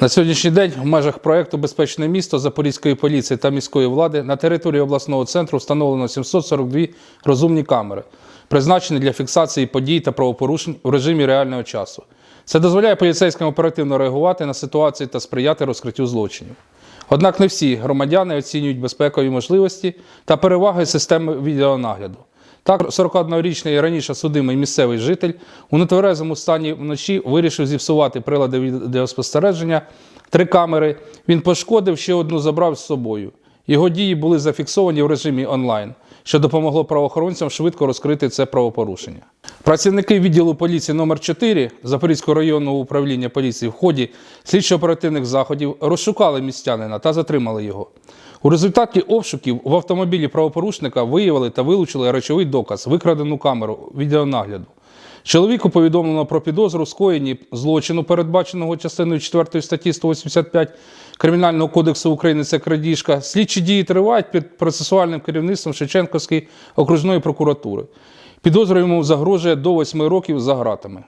На сьогоднішній день в межах проекту Безпечне місто Запорізької поліції та міської влади на території обласного центру встановлено 742 розумні камери, призначені для фіксації подій та правопорушень у режимі реального часу. Це дозволяє поліцейським оперативно реагувати на ситуації та сприяти розкриттю злочинів. Однак не всі громадяни оцінюють безпекові можливості та переваги системи відеонагляду. Так, 41-річний і раніше судимий місцевий житель у нетверезому стані вночі вирішив зіпсувати прилади відеоспостереження, три камери. Він пошкодив, ще одну забрав з собою. Його дії були зафіксовані в режимі онлайн, що допомогло правоохоронцям швидко розкрити це правопорушення. Працівники відділу поліції номер 4 Запорізького районного управління поліції в ході слідчо-оперативних заходів розшукали містянина та затримали його. У результаті обшуків в автомобілі правопорушника виявили та вилучили речовий доказ, викрадену камеру відеонагляду. Чоловіку повідомлено про підозру скоєнні злочину, передбаченого частиною 4 статті 185 Кримінального кодексу України. Це крадіжка. Слідчі дії тривають під процесуальним керівництвом Шевченківської окружної прокуратури. Підозрюваному загрожує до 8 років за ґратами.